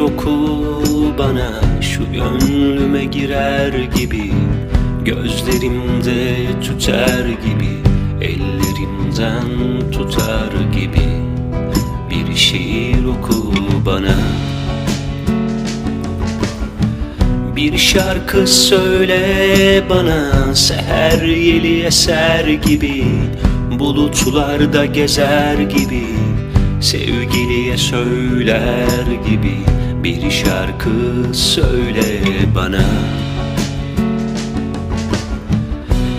oku bana Şu gönlüme girer gibi. Gözlerimde tüter gibi Ellerimden tutar gibi. Bir şiir oku bana. Bir şarkı söyle bana Seher yeli eser gibi. Bulutlarda gezer gibi Sevgiliye söyler gibi Bir şarkı söyle bana.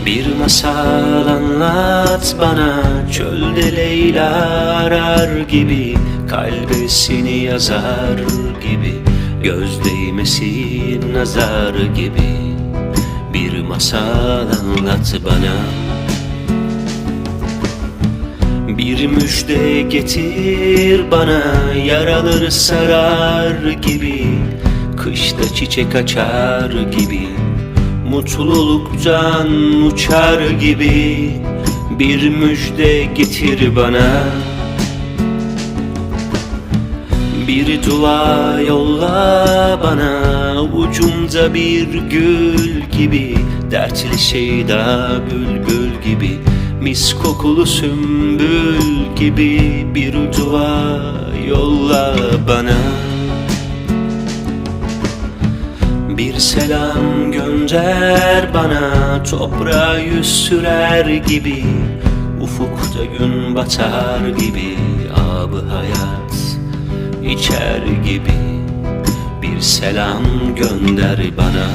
Bir masal anlat bana Çölde Leyla arar gibi Kalbesini yazar gibi Göz değmesin nazar gibi. Bir masal anlat bana bir müjde getir bana Yaraları sarar gibi Kışta çiçek açar gibi Mutluluktan uçar gibi Bir müjde getir bana. Bir dua yolla bana Ucumda bir gül gibi Dertli şeyda bülbül gibi Mis kokulu sümbül gibi Bir dua yolla bana. Bir selam gönder bana. Toprağa yüz sürer gibi. Ufukta gün batar gibi. Abı hayat içer gibi. Bir selam gönder bana